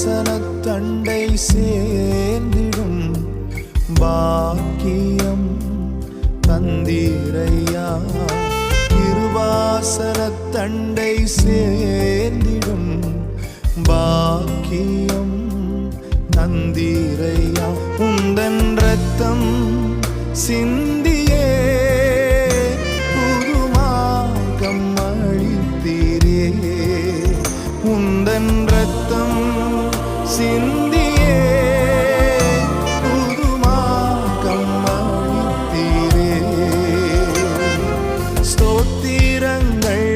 வாசனத்தண்டை சேர்ந்திடும் பாக்கியம் தந்தீரையா? திருவாசனத்தண்டை சேர்ந்திடும் பாக்கியம் தந்தீரையா? உந்தன் ரத்தம் சிந்தியே புதுமார்க்கம் அழித்தீரே. உந்தன் சூத்திரங்கள்